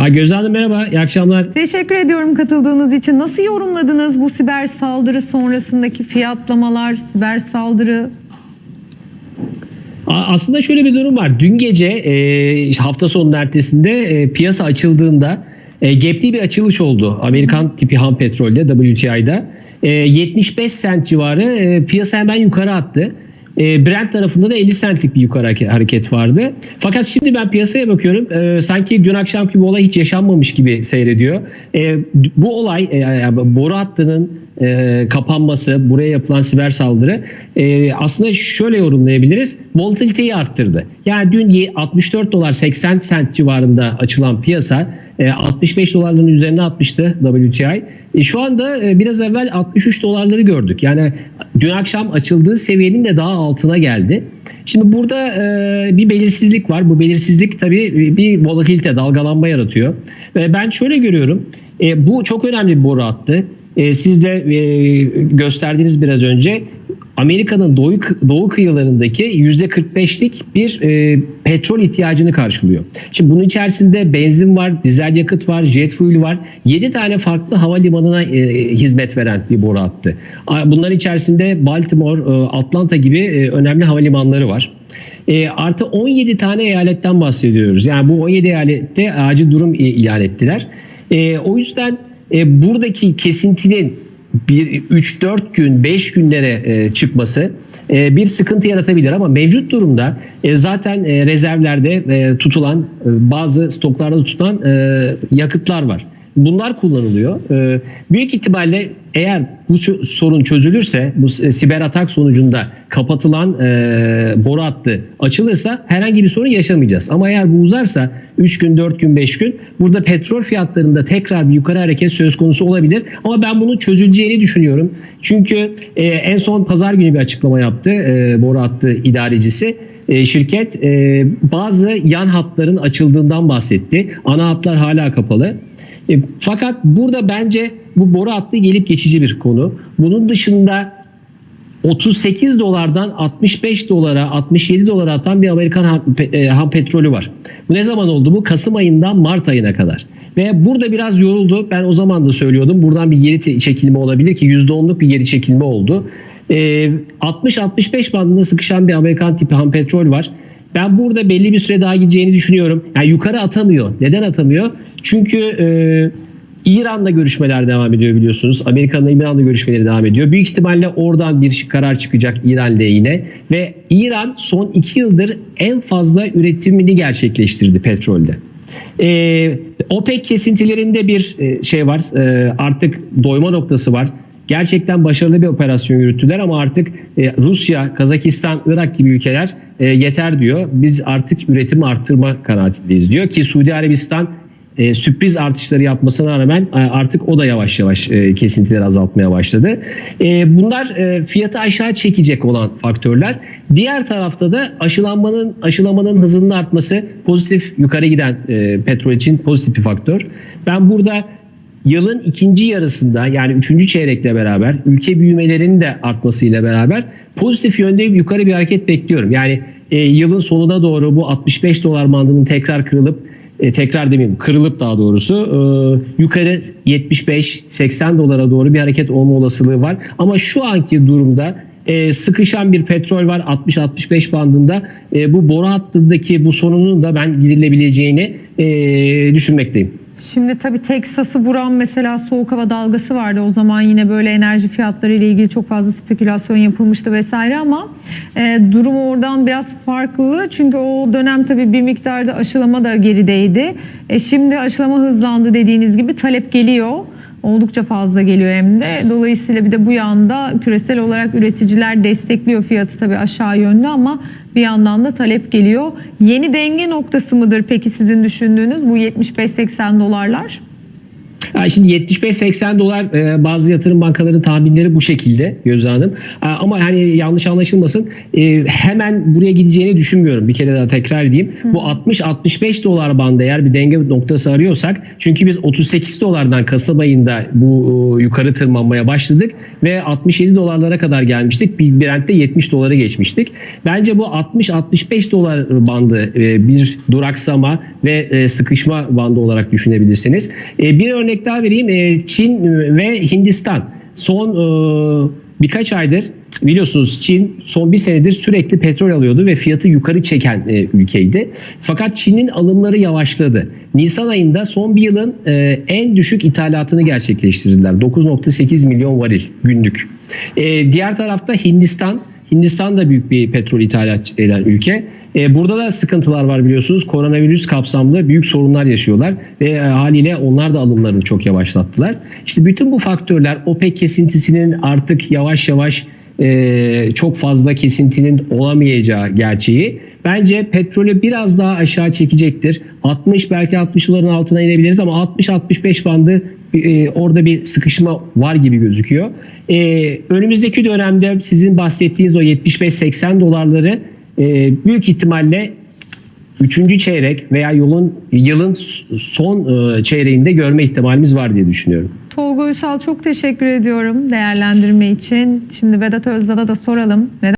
Ha Gözde Hanım merhaba, iyi akşamlar. Teşekkür ediyorum katıldığınız için. Nasıl yorumladınız bu siber saldırı sonrasındaki fiyatlamalar, siber saldırı? Aslında şöyle bir durum var. Dün gece e, hafta sonunun ertesinde e, piyasa açıldığında e, gapli bir açılış oldu. Amerikan tipi ham petrolde WTI'da. E, 75 sent civarı e, piyasa hemen yukarı attı. E, Brent tarafında da 50 centlik bir yukarı hare- hareket vardı. Fakat şimdi ben piyasaya bakıyorum. E, sanki dün akşamki bu olay hiç yaşanmamış gibi seyrediyor. E, bu olay e, boru hattının e, kapanması, buraya yapılan siber saldırı e, aslında şöyle yorumlayabiliriz. Volatiliteyi arttırdı. Yani dün ye- 64 dolar 80 sent civarında açılan piyasa e, 65 dolarların üzerine atmıştı WTI. E, şu anda e, biraz evvel 63 dolarları gördük. Yani dün akşam açıldığı seviyenin de daha altına geldi. Şimdi burada e, bir belirsizlik var. Bu belirsizlik tabii bir volatilite, dalgalanma yaratıyor. Ve ben şöyle görüyorum. E, bu çok önemli bir boru hattı. E, siz de e, gösterdiniz biraz önce. Amerika'nın doğu, doğu kıyılarındaki %45'lik bir e, petrol ihtiyacını karşılıyor. Şimdi bunun içerisinde benzin var, dizel yakıt var, jet fuel var. 7 tane farklı havalimanına e, hizmet veren bir boru hattı. Bunların içerisinde Baltimore, e, Atlanta gibi e, önemli havalimanları var. E, artı 17 tane eyaletten bahsediyoruz. Yani bu 17 eyalette acil durum ilan ettiler. E, o yüzden e, buradaki kesintinin bir 3-4 gün 5 günlere e, çıkması e, bir sıkıntı yaratabilir ama mevcut durumda e, zaten e, rezervlerde e, tutulan e, bazı stoklarda tutulan e, yakıtlar var. Bunlar kullanılıyor. E, büyük ihtimalle eğer bu sorun çözülürse, bu s- siber atak sonucunda kapatılan e, boru hattı açılırsa herhangi bir sorun yaşamayacağız. Ama eğer bu uzarsa 3 gün, 4 gün, 5 gün burada petrol fiyatlarında tekrar bir yukarı hareket söz konusu olabilir. Ama ben bunun çözüleceğini düşünüyorum. Çünkü e, en son pazar günü bir açıklama yaptı e, boru hattı idarecisi e, şirket e, bazı yan hatların açıldığından bahsetti. Ana hatlar hala kapalı. E, fakat burada bence bu boru hattı gelip geçici bir konu. Bunun dışında 38 dolardan 65 dolara 67 dolara atan bir Amerikan e, ham petrolü var. Bu ne zaman oldu? Bu Kasım ayından Mart ayına kadar. Ve burada biraz yoruldu. Ben o zaman da söylüyordum. Buradan bir geri çekilme olabilir ki %10'luk bir geri çekilme oldu. E, 60-65 bandında sıkışan bir Amerikan tipi ham petrol var. Ben burada belli bir süre daha gideceğini düşünüyorum. Yani yukarı atamıyor. Neden atamıyor? Çünkü e, İran'la görüşmeler devam ediyor biliyorsunuz. Amerika'nın İran'la görüşmeleri devam ediyor. Büyük ihtimalle oradan bir karar çıkacak İran lehine. Ve İran son iki yıldır en fazla üretimini gerçekleştirdi petrolde. Ee, OPEC kesintilerinde bir e, şey var. Ee, artık doyma noktası var. Gerçekten başarılı bir operasyon yürüttüler ama artık e, Rusya, Kazakistan, Irak gibi ülkeler e, yeter diyor. Biz artık üretimi arttırma kanaatindeyiz diyor ki Suudi Arabistan e, sürpriz artışları yapmasına rağmen e, artık o da yavaş yavaş e, kesintileri azaltmaya başladı. E, bunlar e, fiyatı aşağı çekecek olan faktörler. Diğer tarafta da aşılanmanın aşılamanın hızının artması pozitif yukarı giden e, petrol için pozitif bir faktör. Ben burada yılın ikinci yarısında yani üçüncü çeyrekle beraber ülke büyümelerinin de artmasıyla beraber pozitif yönde yukarı bir hareket bekliyorum. Yani e, yılın sonuna doğru bu 65 dolar bandının tekrar kırılıp e, tekrar demeyeyim kırılıp daha doğrusu e, yukarı 75-80 dolara doğru bir hareket olma olasılığı var. Ama şu anki durumda e, sıkışan bir petrol var 60-65 bandında. E, bu boru hattındaki bu sorunun da ben girilebileceğini e, düşünmekteyim. Şimdi tabii Teksas'ı vuran mesela soğuk hava dalgası vardı. O zaman yine böyle enerji fiyatları ile ilgili çok fazla spekülasyon yapılmıştı vesaire ama e, durum oradan biraz farklı. Çünkü o dönem tabii bir miktarda aşılama da gerideydi. E, şimdi aşılama hızlandı dediğiniz gibi talep geliyor. Oldukça fazla geliyor hem de. Dolayısıyla bir de bu yanda küresel olarak üreticiler destekliyor fiyatı tabii aşağı yönlü ama bir yandan da talep geliyor. Yeni denge noktası mıdır peki sizin düşündüğünüz bu 75-80 dolarlar? Ha, şimdi 75-80 dolar e, bazı yatırım bankalarının tahminleri bu şekilde Gözde Hanım. Ha, ama hani yanlış anlaşılmasın e, hemen buraya gideceğini düşünmüyorum. Bir kere daha tekrar edeyim. Bu 60-65 dolar bandı eğer bir denge noktası arıyorsak çünkü biz 38 dolardan Kasım ayında bu e, yukarı tırmanmaya başladık ve 67 dolarlara kadar gelmiştik. Bir Brent'te 70 dolara geçmiştik. Bence bu 60-65 dolar bandı e, bir duraksama ve e, sıkışma bandı olarak düşünebilirsiniz. E, bir örnek daha vereyim. E, Çin ve Hindistan son e, birkaç aydır biliyorsunuz Çin son bir senedir sürekli petrol alıyordu ve fiyatı yukarı çeken e, ülkeydi. Fakat Çin'in alımları yavaşladı. Nisan ayında son bir yılın e, en düşük ithalatını gerçekleştirdiler. 9.8 milyon varil günlük. Diğer tarafta Hindistan Hindistan da büyük bir petrol ithalat eden ülke. E, burada da sıkıntılar var biliyorsunuz. Koronavirüs kapsamlı büyük sorunlar yaşıyorlar ve e, haliyle onlar da alımlarını çok yavaşlattılar. İşte bütün bu faktörler OPEC kesintisinin artık yavaş yavaş e, çok fazla kesintinin olamayacağı gerçeği bence petrolü biraz daha aşağı çekecektir. 60 belki 60 doların altına inebiliriz ama 60-65 bandı e, orada bir sıkışma var gibi gözüküyor. E, önümüzdeki dönemde sizin bahsettiğiniz o 75-80 dolarları e, büyük ihtimalle üçüncü çeyrek veya yolun yılın son e, çeyreğinde görme ihtimalimiz var diye düşünüyorum. Tolga Uysal çok teşekkür ediyorum değerlendirme için. Şimdi Vedat Özdal'a da soralım. Neden